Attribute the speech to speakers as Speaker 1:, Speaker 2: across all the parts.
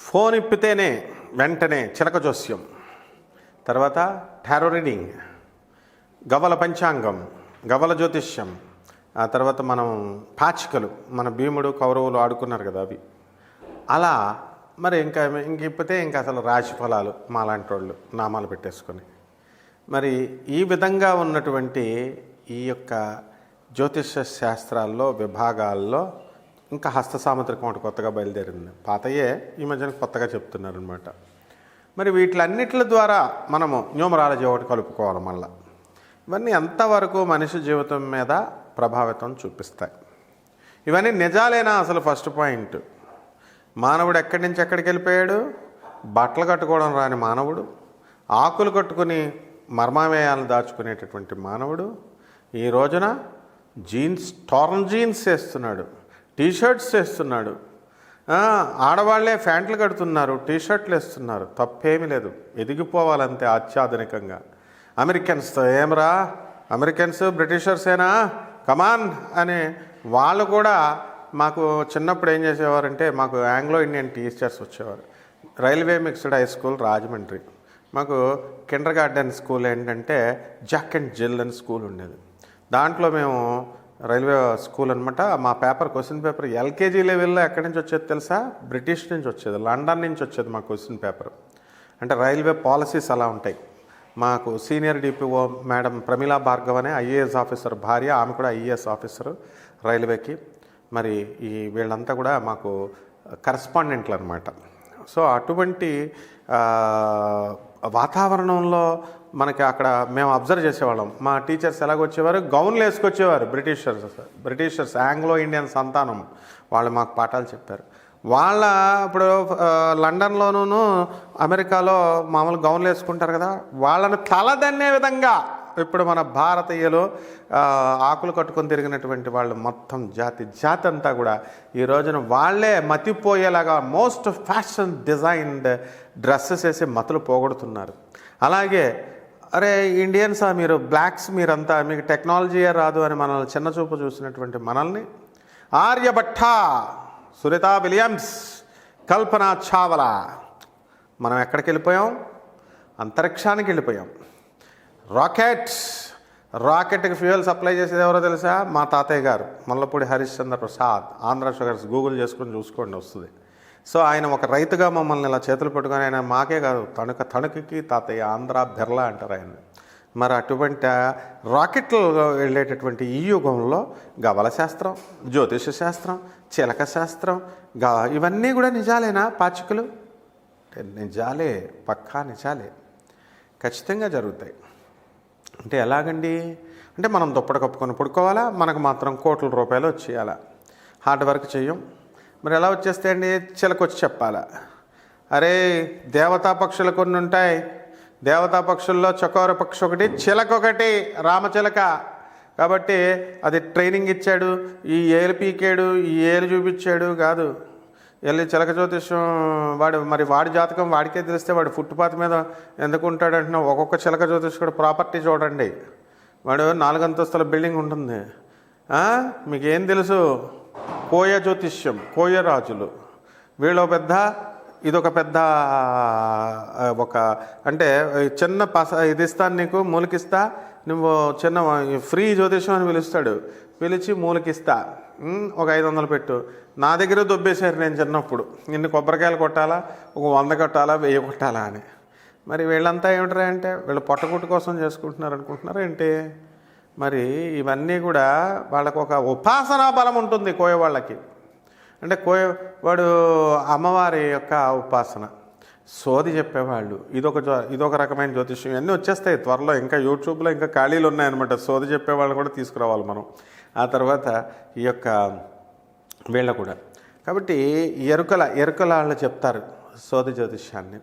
Speaker 1: Phone ఇప్పితేనే వెంటనే చిలక జోస్యం. తర్వాత టారో రీడింగ్ గవల పంచాంగం గవల జ్యోతిష్యం. ఆ తర్వాత మనం పాచికలు మన భీముడు కౌరవులు ఆడుకున్నారు కదా అవి. అలా మరి ఇంకా ఇంక ఇప్పితే ఇంకా అసలు రాశి ఫలాలు మాలాంటి వాళ్ళు నామాలు పెట్టేసుకొని. మరి ఈ విధంగా ఉన్నటువంటి ఈ యొక్క జ్యోతిష శాస్త్రాల్లో విభాగాల్లో ఇంకా హస్త సాముద్రికం ఒకటి కొత్తగా బయలుదేరింది. పాతయే ఈ మధ్యన కొత్తగా చెప్తున్నారనమాట మరి వీటిలన్నిటి ద్వారా మనము న్యూమరాలజీ ఒకటి కలుపుకోవాలి మళ్ళీ. ఇవన్నీ ఎంతవరకు మనిషి జీవితం మీద ప్రభావితం చూపిస్తాయి. ఇవన్నీ నిజాలేనా అసలు ఫస్ట్ పాయింట్ మానవుడు ఎక్కడి నుంచి ఎక్కడికి వెళ్ళిపోయాడు? బట్టలు కట్టుకోవడం రాని మానవుడు? ఆకులు కట్టుకుని మర్మామేయాలను దాచుకునేటటువంటి మానవుడు? ఈ రోజున జీన్స్ టార్న్ జీన్స్ వేస్తున్నాడు. టీషర్ట్స్ వేస్తున్నాడు. ఆడవాళ్ళే ప్యాంట్లు కడుతున్నారు టీషర్ట్లు వేస్తున్నారు. తప్పేమీ లేదు. ఎదిగిపోవాలంతే అత్యాధునికంగా అమెరికన్స్తో ఏమరా? అమెరికన్స్ బ్రిటిషర్సేనా కమాన్ అని వాళ్ళు కూడా మాకు చిన్నప్పుడు ఏం చేసేవారంటే మాకు ఆంగ్లో ఇండియన్ టీచర్స్ వచ్చేవారు. Railway mixed high school Rajahmundry. మాకు కిండర్ గార్డెన్ స్కూల్ ఏంటంటే జాక్ అండ్ జిల్ అని స్కూల్ ఉండేది. దాంట్లో మేము రైల్వే స్కూల్ అనమాట మా పేపర్ క్వశ్చన్ పేపర్ ఎల్కేజీ లెవెల్లో ఎక్కడి నుంచి వచ్చేది తెలుసా? బ్రిటిష్ నుంచి వచ్చేది లండన్ నుంచి వచ్చేది మా క్వశ్చన్ పేపర్. అంటే రైల్వే పాలసీస్ అలా ఉంటాయి. మాకు senior DPO madam Pramila Bhargav అనే ఐఏఎస్ ఆఫీసర్ భార్య ఆమె కూడా ఐఏఎస్ ఆఫీసర్ రైల్వేకి. మరి ఈ వీళ్ళంతా కూడా మాకు కరస్పాండెంట్లు అనమాట సో అటువంటి వాతావరణంలో మనకి అక్కడ మేము అబ్జర్వ్ చేసేవాళ్ళం. మా టీచర్స్ ఎలాగొచ్చేవారు? గౌన్లు వేసుకొచ్చేవారు బ్రిటిషర్స్ బ్రిటిషర్స్ ఆంగ్లో ఇండియన్ సంతానం. వాళ్ళు మాకు పాఠాలు చెప్పారు. వాళ్ళ ఇప్పుడు లండన్లోనూ అమెరికాలో మామూలు గౌన్లు వేసుకుంటారు కదా వాళ్ళని తలదన్నే విధంగా ఇప్పుడు మన భారతీయులు ఆకులు కట్టుకొని తిరిగినటువంటి వాళ్ళు మొత్తం జాతి జాతి అంతా కూడా ఈ రోజున వాళ్ళే మతిపోయేలాగా మోస్ట్ ఫ్యాషన్ డిజైన్డ్ డ్రెస్సెస్ వేసి మతులు పోగొడుతున్నారు. అలాగే అరే ఇండియన్స్ మీరు బ్లాక్స్ మీరంతా మీకు టెక్నాలజీయే రాదు అని మనల్ని చిన్న చూపు చూసినటువంటి మనల్ని. ఆర్యభట్ట సునీత విలియమ్స్ కల్పన చావలా. మనం ఎక్కడికి వెళ్ళిపోయాం? అంతరిక్షానికి వెళ్ళిపోయాం. రాకెట్ రాకెట్కి ఫ్యూయల్ సప్లై చేసేది ఎవరో తెలుసా? మా తాతయ్య గారు మల్లపూడి హరిశ్చంద్ర ప్రసాద్. ఆంధ్ర షుగర్స్ గూగుల్ చేసుకొని చూసుకోండి వస్తుంది. సో ఆయన ఒక రైతుగా మమ్మల్ని ఇలా చేతులు పెట్టుకొని ఆయన మాకే కాదు తణుక తణుకుకి తాతయ్య ఆంధ్ర బిర్లా అంటారు ఆయన మరి అటువంటి రాకెట్లు వెళ్ళేటటువంటి ఈ యుగంలో గవల శాస్త్రం జ్యోతిష శాస్త్రం చిలక శాస్త్రం గా ఇవన్నీ కూడా నిజాలేనా పాచికలు? నిజాలే పక్కా నిజాలే. ఖచ్చితంగా జరుగుతాయి. అంటే ఎలాగండి? అంటే మనం దుప్పటి కప్పుకొని పడుకోవాలా? మనకు మాత్రం కోట్ల రూపాయలు వచ్చేయాలా? హార్డ్ వర్క్ చేయం. మరి ఎలా వచ్చేస్తాయండి? చిలకొచ్చి చెప్పాలా. అరే దేవతా పక్షులు కొన్ని ఉంటాయి. దేవతా పక్షుల్లో చకోర పక్షి ఒకటి చిలక ఒకటి రామచిలక. కాబట్టి అది ట్రైనింగ్ ఇచ్చాడు. ఈ ఏలు పీకాడు ఈ ఏలు చూపించాడు కాదు. వెళ్ళి చిలక జ్యోతిష్యం వాడు మరి వాడి జాతకం వాడికే తెలిస్తే వాడు ఫుట్పాత్ మీద ఎందుకు ఉంటాడు అంటున్నా ఒక్కొక్క చిలక జ్యోతిష్కుడు ప్రాపర్టీ చూడండి. వాడు నాలుగు అంతస్తుల బిల్డింగ్ ఉంటుంది. మీకేం తెలుసు? కోయ జ్యోతిష్యం కోయ రాజులు. వీళ్ళు పెద్ద ఇదొక పెద్ద ఒక అంటే చిన్న పస ఇది ఇస్తాను నీకు మూలకిస్తా. నువ్వు చిన్న ఫ్రీ జ్యోతిష్యం అని పిలుస్తాడు. పిలిచి మూలకిస్తా. ఒక ఐదు వందలు పెట్టు. నా దగ్గర దొబ్బేశారు నేను చిన్నప్పుడు. ఇన్ని కొబ్బరికాయలు కొట్టాలా? ఒక వంద కొట్టాలా? వెయ్యి కొట్టాలా అని. మరి వీళ్ళంతా ఏమిటరా అంటే వీళ్ళు పొట్టగుట్టు కోసం చేసుకుంటున్నారు అనుకుంటున్నారు ఏంటి? మరి ఇవన్నీ కూడా వాళ్ళకు ఒక ఉపాసనా బలం ఉంటుంది కోయవాళ్ళకి. అంటే కోయ వాడు అమ్మవారి యొక్క ఉపాసన. సోది చెప్పేవాళ్ళు. ఇదొక ఇదొక రకమైన జ్యోతిష్యం. ఇవన్నీ వచ్చేస్తాయి త్వరలో. ఇంకా యూట్యూబ్లో ఇంకా ఖాళీలు ఉన్నాయన్నమాట. సోది చెప్పేవాళ్ళు కూడా తీసుకురావాలి మనం. ఆ తర్వాత ఈ యొక్క వీళ్ళ కూడా. కాబట్టి ఎరుకల ఎరుకల వాళ్ళు చెప్తారు సోది జ్యోతిష్యాన్ని.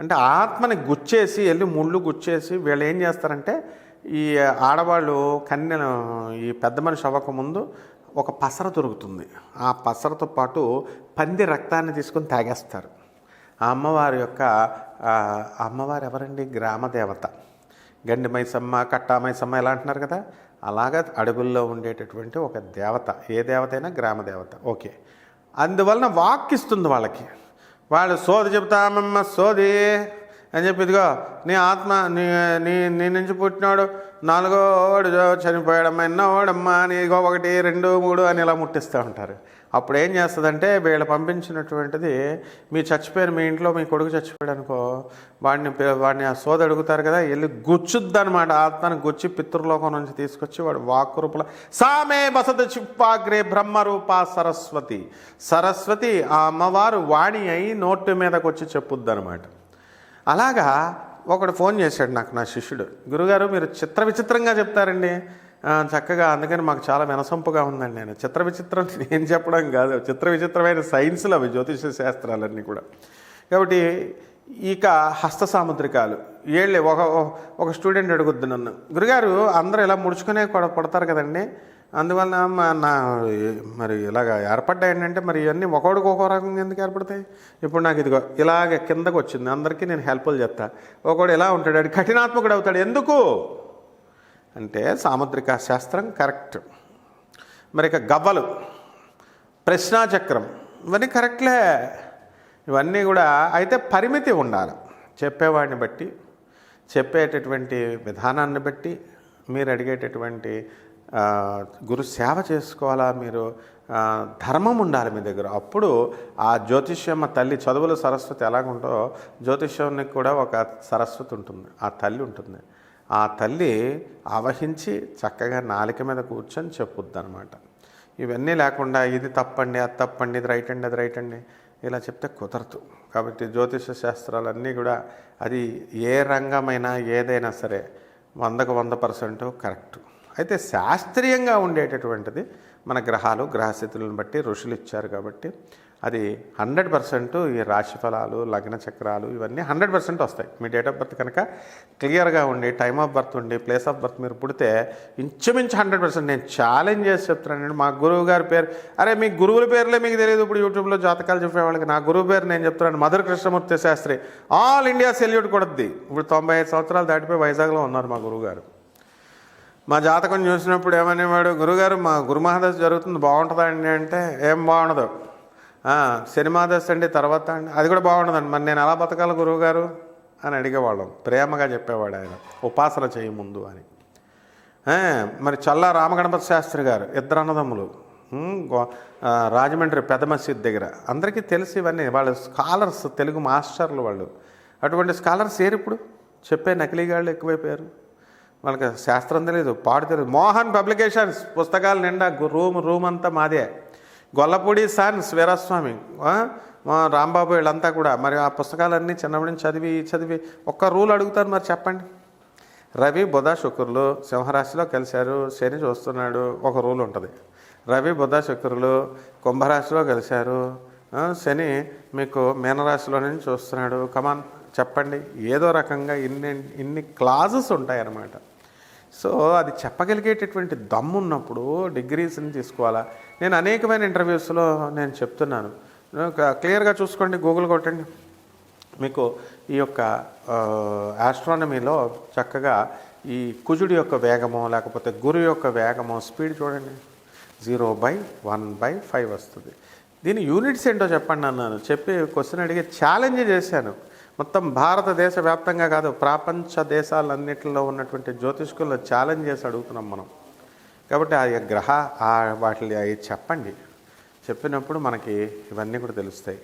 Speaker 1: అంటే ఆత్మని గుచ్చేసి వెళ్ళి ముళ్ళు గుచ్చేసి వీళ్ళు ఏం చేస్తారంటే ఈ ఆడవాళ్ళు కన్యను ఈ పెద్ద మనిషి అవ్వకముందు ఒక పసర దొరుకుతుంది. ఆ పసరతో పాటు పంది రక్తాన్ని తీసుకొని తాగేస్తారు. ఆ అమ్మవారి యొక్క అమ్మవారు ఎవరండి? గ్రామ దేవత. గండి మైసమ్మ కట్టా మైసమ్మ ఎలా అంటున్నారు కదా? అలాగా అడవుల్లో ఉండేటటువంటి ఒక దేవత. ఏ దేవత అయినా గ్రామ దేవత. ఓకే. అందువలన వాక్ ఇస్తుంది వాళ్ళకి. వాళ్ళు సోది చెబుతామమ్మ సోది. అని చెప్పి ఇదిగో నీ ఆత్మ నీ నీ నీ నుంచి పుట్టినాడు నాలుగో వాడు చనిపోయాడమ్మా ఎన్నో వాడమ్మా అని ఒకటి రెండు మూడు అని ఇలా ముట్టిస్తూ ఉంటారు. అప్పుడు ఏం చేస్తుందంటే వీళ్ళు పంపించినటువంటిది మీ చచ్చిపోయారు మీ ఇంట్లో మీ కొడుకు చచ్చిపోయాడు అనుకో వాడిని వాడిని ఆ సోద అడుగుతారు కదా వెళ్ళి గుచ్చుద్ది అనమాట ఆత్మని గుచ్చి పితృలోకం నుంచి తీసుకొచ్చి వాడు వాక్కు రూపంలో సామే బసత చిప్పాగ్రే బ్రహ్మరూప సరస్వతి. సరస్వతి ఆ అమ్మవారు వాణి అయి నోటు మీదకి వచ్చి చెప్పుద్ది అనమాట అలాగా ఒకడు ఫోన్ చేశాడు నాకు నా శిష్యుడు. గురుగారు మీరు చిత్ర విచిత్రంగా చెప్తారండి. చక్కగా అందుకని మాకు చాలా వినసొంపుగా ఉందండి నేను. చిత్ర విచిత్రం నేను చెప్పడం కాదు. చిత్ర విచిత్రమైన సైన్స్లు అవి జ్యోతిష శాస్త్రాలన్నీ కూడా. కాబట్టి ఇక హస్త సాముద్రికాలు. ఏళ్ళే ఒక ఒక స్టూడెంట్ అడుగుద్ది నన్ను. గురుగారు అందరూ ఇలా ముడుచుకునే కూడా పడతారు కదండి. అందువల్ల మా నా మరి ఇలాగ ఏర్పడ్డాయి ఏంటంటే మరి ఇవన్నీ ఒకడికి ఒక్కో రకంగా ఎందుకు ఏర్పడతాయి? ఇప్పుడు నాకు ఇదిగో ఇలాగ కిందకు వచ్చింది. అందరికీ నేను హెల్ప్లు చెప్తా ఒకడు ఎలా ఉంటాడు? వాడు కఠినాత్మకుడు అవుతాడు. ఎందుకు? అంటే సాముద్రిక శాస్త్రం కరెక్ట్. మరి ఇక గవ్వలు ప్రశ్నాచక్రం ఇవన్నీ కరెక్ట్లే. ఇవన్నీ కూడా అయితే పరిమితి ఉండాలి. చెప్పేవాడిని బట్టి చెప్పేటటువంటి విధానాన్ని బట్టి మీరు అడిగేటటువంటి గురు సేవ చేసుకోవాలా? మీరు ధర్మం ఉండాలి మీ దగ్గర. అప్పుడు ఆ జ్యోతిష్యమ్మ తల్లి చదువుల సరస్వతి ఎలాగుంటో జ్యోతిష్యానికి కూడా ఒక సరస్వతి ఉంటుంది. ఆ తల్లి ఉంటుంది. ఆ తల్లి ఆవహించి చక్కగా నాలిక మీద కూర్చొని చెప్పుద్ది అనమాట ఇవన్నీ లేకుండా ఇది తప్పండి అది తప్పండి ఇది రైట్ అండి అది రైట్ అండి ఇలా చెప్తే కుదరదు. కాబట్టి జ్యోతిష శాస్త్రాలన్నీ కూడా అది ఏ రంగమైనా ఏదైనా సరే వందకు వంద పర్సెంట్ కరెక్ట్. అయితే శాస్త్రీయంగా ఉండేటటువంటిది మన గ్రహాలు గ్రహస్థితులను బట్టి ఋషులు ఇచ్చారు కాబట్టి అది హండ్రెడ్ పర్సెంట్ ఈ రాశి ఫలాలు లగ్న చక్రాలు ఇవన్నీ హండ్రెడ్ పర్సెంట్ వస్తాయి. మీ డేట్ ఆఫ్ బర్త్ కనుక క్లియర్గా ఉండి టైమ్ ఆఫ్ బర్త్ ఉండి ప్లేస్ ఆఫ్ బర్త్ మీరు పుడితే ఇంచుమించు హండ్రెడ్ పర్సెంట్ నేను ఛాలెంజ్ చేసి చెప్తున్నానండి మా గురువు గారి పేరు అరే మీ గురువుల పేర్లే మీకు తెలియదు ఇప్పుడు యూట్యూబ్లో జాతకాలు చెప్పేవాళ్ళకి నా గురువు పేరు నేను చెప్తున్నాను. Madhura Krishnamurthy Shastri. All India salute కొడద్ది. ఇప్పుడు తొంభై ఐదు సంవత్సరాలు దాటిపోయి వైజాగ్లో ఉన్నారు మా గురువు గారు. మా జాతకం చూసినప్పుడు ఏమనేవాడు గురుగారు మా గురుమహాదశ జరుగుతుంది బాగుంటుందా అండి అంటే ఏం బాగుండదు. "ఆ, శనిమాదశ అండి తర్వాత అండి అది కూడా బాగుండదండి. మరి నేను ఎలా బతకాలి గురువుగారు? అని అడిగేవాళ్ళం. ప్రేమగా చెప్పేవాడు ఆయన. ఉపాసన చేయి ముందు అని. మరి చల్లా రామగణపతి శాస్త్రి గారు ఇద్దరు అన్నదమ్ములు. గో- రాజమండ్రి పెద్ద మసీద్ దగ్గర. అందరికీ తెలిసి ఇవన్నీ. వాళ్ళు స్కాలర్స్ తెలుగు మాస్టర్లు వాళ్ళు. అటువంటి స్కాలర్స్ ఏరు ఇప్పుడు చెప్పే నకిలీగాళ్ళు ఎక్కువైపోయారు. వాళ్ళకి శాస్త్రం తెలియదు పాడు తెలియదు మోహన్ పబ్లికేషన్స్ పుస్తకాలు నిండా రూమ్ రూమ్ అంతా మాదే. గొల్లపూడి సన్స్ వీరస్వామి రాంబాబు వీళ్ళంతా కూడా. మరి ఆ పుస్తకాలన్నీ చిన్నప్పటి నుంచి చదివి చదివి ఒక్క రూల్ అడుగుతాను మరి చెప్పండి. రవి బుధ శుక్రులు సింహరాశిలో కలిశారు శని చూస్తున్నాడు ఒక రూల్ ఉంటుంది. రవి బుధ శుక్రులు కుంభరాశిలో కలిశారు శని మీకు మీనరాశిలో నుంచి చూస్తున్నాడు. కమాన్ చెప్పండి. ఏదో రకంగా ఇన్ని ఇన్ని క్లాజెస్ ఉంటాయన్నమాట. సో అది చెప్పగలిగేటటువంటి దమ్ము ఉన్నప్పుడు డిగ్రీస్ని తీసుకోవాలా? నేను అనేకమైన ఇంటర్వ్యూస్లో నేను చెప్తున్నాను. క్లియర్గా చూసుకోండి గూగుల్ కొట్టండి. మీకు ఈ యొక్క ఆస్ట్రానమీలో చక్కగా ఈ కుజుడి యొక్క వేగము లేకపోతే గురు యొక్క వేగము స్పీడ్ చూడండి. Zero by one by five వస్తుంది. దీని యూనిట్స్ ఏంటో చెప్పండి అన్నాను. చెప్పి క్వశ్చన్ అడిగి ఛాలెంజ్ చేశాను. మొత్తం భారతదేశ వ్యాప్తంగా కాదు ప్రపంచ దేశాలన్నింటిలో ఉన్నటువంటి జ్యోతిష్కుల్లో ఛాలెంజ్ చేసి అడుగుతున్నాం మనం. కాబట్టి ఆ గ్రహ ఆ వాటిని అవి చెప్పండి. చెప్పినప్పుడు మనకి ఇవన్నీ కూడా తెలుస్తాయి.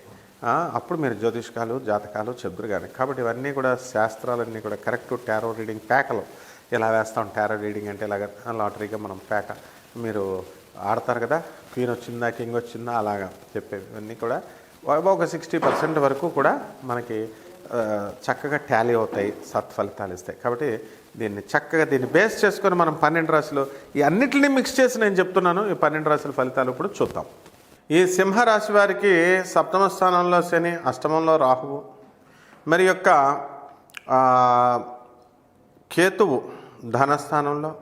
Speaker 1: అప్పుడు మీరు జ్యోతిష్కాలు జాతకాలు చెబురు కానీ కాబట్టి ఇవన్నీ కూడా శాస్త్రాలన్నీ కూడా కరెక్ట్ టారో రీడింగ్ ప్యాకలు ఇలా వేస్తాం టారో రీడింగ్ అంటే ఇలాగ లాటరీగా మనం ప్యాక మీరు ఆడతారు కదా క్వీన్ వచ్చిందా కింగ్ వచ్చిందా అలాగా చెప్పేవి. ఇవన్నీ కూడా ఒక సిక్స్టీ పర్సెంట్ వరకు కూడా మనకి చక్కగా ట్యాలీ అవుతాయి సత్ఫలితాలు ఇస్తాయి. కాబట్టి దీన్ని చక్కగా దీన్ని బేస్ చేసుకొని మనం పన్నెండు రాశులు ఈ అన్నింటినీ మిక్స్ చేసి నేను చెప్తున్నాను. ఈ పన్నెండు రాశుల ఫలితాలు ఇప్పుడు చూద్దాం. ఈ సింహరాశి వారికి సప్తమ స్థానంలో శని అష్టమంలో రాహువు. మరి యొక్క కేతువు ధనస్థానంలో.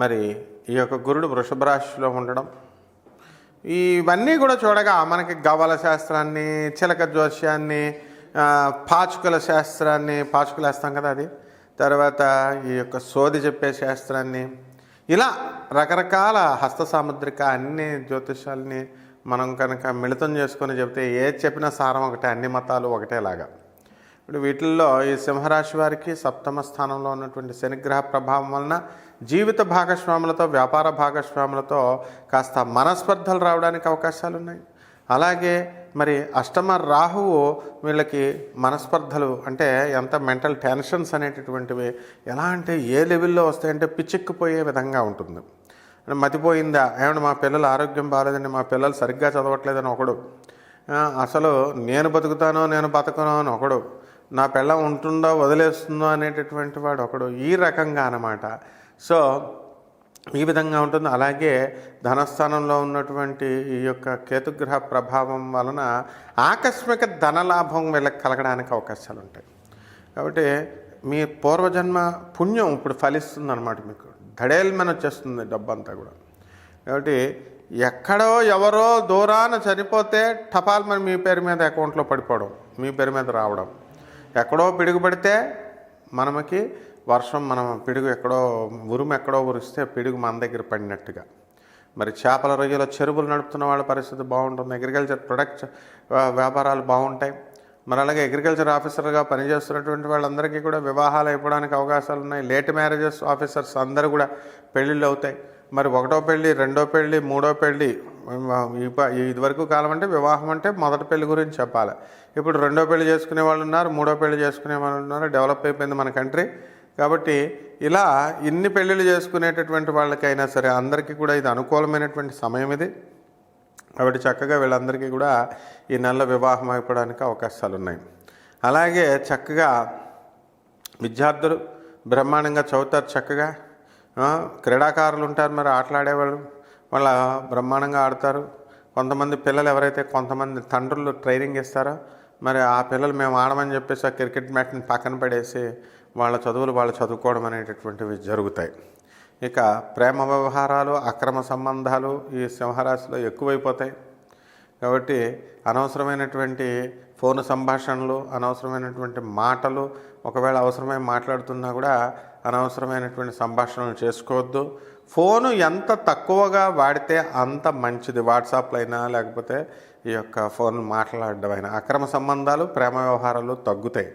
Speaker 1: మరి ఈ యొక్క గురుడు వృషభ రాశిలో ఉండడం. ఇవన్నీ కూడా చూడగా మనకి గవల శాస్త్రాన్ని చిలక జోస్యాన్ని పాచుకల శాస్త్రాన్ని పాచుకలు వేస్తాం కదా అది. తర్వాత ఈ యొక్క సోది చెప్పే శాస్త్రాన్ని ఇలా రకరకాల హస్త సాముద్రిక అన్ని జ్యోతిషాలని మనం కనుక మిళితం చేసుకొని చెప్తే ఏది చెప్పినా సారం ఒకటే అన్ని మతాలు ఒకటేలాగా. ఇప్పుడు వీటిల్లో ఈ సింహరాశి వారికి సప్తమ స్థానంలో ఉన్నటువంటి శనిగ్రహ ప్రభావం వలన జీవిత భాగస్వాములతో వ్యాపార భాగస్వాములతో కాస్త మనస్పర్ధలు రావడానికి అవకాశాలు ఉన్నాయి అలాగే మరి అష్టమ రాహువు వీళ్ళకి మనస్పర్ధలు అంటే ఎంత మెంటల్ టెన్షన్స్ అనేటటువంటివి ఎలా అంటే ఏ లెవెల్లో వస్తాయంటే పిచ్చెక్కిపోయే విధంగా ఉంటుంది. మతిపోయిందా? ఏమన్నా మా పిల్లల ఆరోగ్యం బాగాలేదండి మా పిల్లలు సరిగ్గా చదవట్లేదని ఒకడు. అసలు నేను బతుకుతానో నేను బతకనో అని ఒకడు. నా పిల్ల ఉంటుందో వదిలేస్తుందో అనేటటువంటి వాడు ఒకడు. ఈ రకంగా అన్నమాట. సో ఈ విధంగా ఉంటుంది. అలాగే ధనస్థానంలో ఉన్నటువంటి ఈ యొక్క కేతుగ్రహ ప్రభావం వలన ఆకస్మిక ధనలాభం వీళ్ళకి కలగడానికి అవకాశాలు ఉంటాయి కాబట్టి మీ పూర్వజన్మ పుణ్యం ఇప్పుడు ఫలిస్తుంది అనమాట మీకు. ధడేల్మని వచ్చేస్తుంది డబ్బంతా కూడా. కాబట్టి ఎక్కడో ఎవరో దూరాన చనిపోతే టపాల్ మరి మీ పేరు మీద అకౌంట్లో పడిపోవడం మీ పేరు మీద రావడం. ఎక్కడో పిడుగుపడితే మనకి వర్షం మనం పిడుగు ఎక్కడో ఉరుము ఎక్కడో ఉరిస్తే పిడుగు మన దగ్గర పడినట్టుగా. మరి చేపల రొయ్యల చెరువులు నడుపుతున్న వాళ్ళ పరిస్థితి బాగుంటుంది. అగ్రికల్చర్ ప్రొడక్ట్స్ వ్యాపారాలు బాగుంటాయి. మరి అలాగే అగ్రికల్చర్ ఆఫీసర్గా పనిచేస్తున్నటువంటి వాళ్ళందరికీ కూడా వివాహాలు అయిపోవడానికి అవకాశాలు ఉన్నాయి. లేట్ మ్యారేజెస్ ఆఫీసర్స్ అందరూ కూడా పెళ్ళిళ్ళు అవుతాయి. మరి ఒకటో పెళ్ళి రెండో పెళ్ళి మూడో పెళ్ళి ఈ ప- ఇదివరకు కాలం అంటే వివాహం అంటే మొదటి పెళ్ళి గురించి చెప్పాలి. ఇప్పుడు రెండో పెళ్ళి చేసుకునే వాళ్ళు ఉన్నారు మూడో పెళ్ళి చేసుకునే వాళ్ళు ఉన్నారు డెవలప్ అయిపోయింది మన కంట్రీ. కాబట్టి ఇలా ఇన్ని పెళ్ళిళ్ళు చేసుకునేటటువంటి వాళ్ళకైనా సరే అందరికీ కూడా ఇది అనుకూలమైనటువంటి సమయం ఇది. కాబట్టి చక్కగా వీళ్ళందరికీ కూడా ఈ నెల వివాహం అయిపోవడానికి అవకాశాలు ఉన్నాయి అలాగే చక్కగా విద్యార్థులు బ్రహ్మాండంగా చదువుతారు చక్కగా. క్రీడాకారులు ఉంటారు మరి ఆటలాడేవాళ్ళు. వాళ్ళ బ్రహ్మాండంగా ఆడతారు. కొంతమంది పిల్లలు ఎవరైతే కొంతమంది తండ్రులు ట్రైనింగ్ ఇస్తారో మరి ఆ పిల్లలు మేము ఆడమని చెప్పేసి ఆ క్రికెట్ మ్యాట్ని పక్కన పడేసి వాళ్ళ చదువులు వాళ్ళు చదువుకోవడం అనేటటువంటివి జరుగుతాయి. ఇక ప్రేమ వ్యవహారాలు అక్రమ సంబంధాలు ఈ సింహరాశిలో ఎక్కువైపోతాయి. కాబట్టి అనవసరమైనటువంటి ఫోన్ సంభాషణలు అనవసరమైనటువంటి మాటలు ఒకవేళ అవసరమై మాట్లాడుతున్నా కూడా అనవసరమైనటువంటి సంభాషణలు చేసుకోవద్దు. ఫోను ఎంత తక్కువగా వాడితే అంత మంచిది? వాట్సాప్లో అయినా లేకపోతే ఈ యొక్క ఫోన్ మాట్లాడడం అయినా? అక్రమ సంబంధాలు ప్రేమ వ్యవహారాలు తగ్గుతాయి.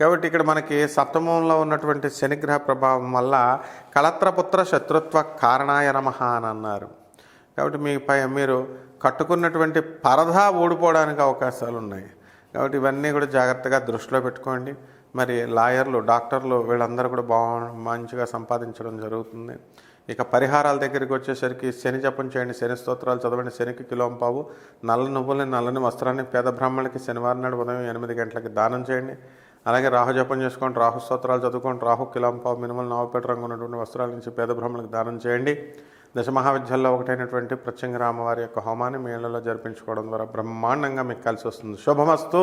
Speaker 1: కాబట్టి ఇక్కడ మనకి సప్తమంలో ఉన్నటువంటి శనిగ్రహ ప్రభావం వల్ల కలత్రపుత్ర శత్రుత్వ కారణాయ నమః అని అన్నారు. కాబట్టి మీ పై మీరు కట్టుకున్నటువంటి పరదా ఊడిపోవడానికి అవకాశాలు ఉన్నాయి కాబట్టి ఇవన్నీ కూడా జాగ్రత్తగా దృష్టిలో పెట్టుకోండి. మరి లాయర్లు డాక్టర్లు వీళ్ళందరూ కూడా బా మంచిగా సంపాదించడం జరుగుతుంది. ఇక పరిహారాల దగ్గరికి వచ్చేసరికి శని జపం చేయండి శని స్తోత్రాలు చదవండి శనికి కిలోంపావు నల్ల నువ్వులని నల్లని వస్త్రాన్ని పేద బ్రాహ్మణులకి శనివారం నాడు ఉదయం ఎనిమిది గంటలకి దానం చేయండి. అలాగే రాహు జపం చేసుకోండి రాహు స్తోత్రాలు చదువుకోండి రాహు కిలోం పావు మినిమల్ నవపేట రంగు ఉన్నటువంటి వస్త్రాల నుంచి పేద బ్రాహ్మణులకు దానం చేయండి. దశ మహావిద్యాల్లో ఒకటైనటువంటి ప్రత్యంగ రామవారి యొక్క హోమాన్ని మీ ఇళ్ళలో జరిపించుకోవడం ద్వారా బ్రహ్మాండంగా మీకు కలిసి వస్తుంది. శుభమస్తు.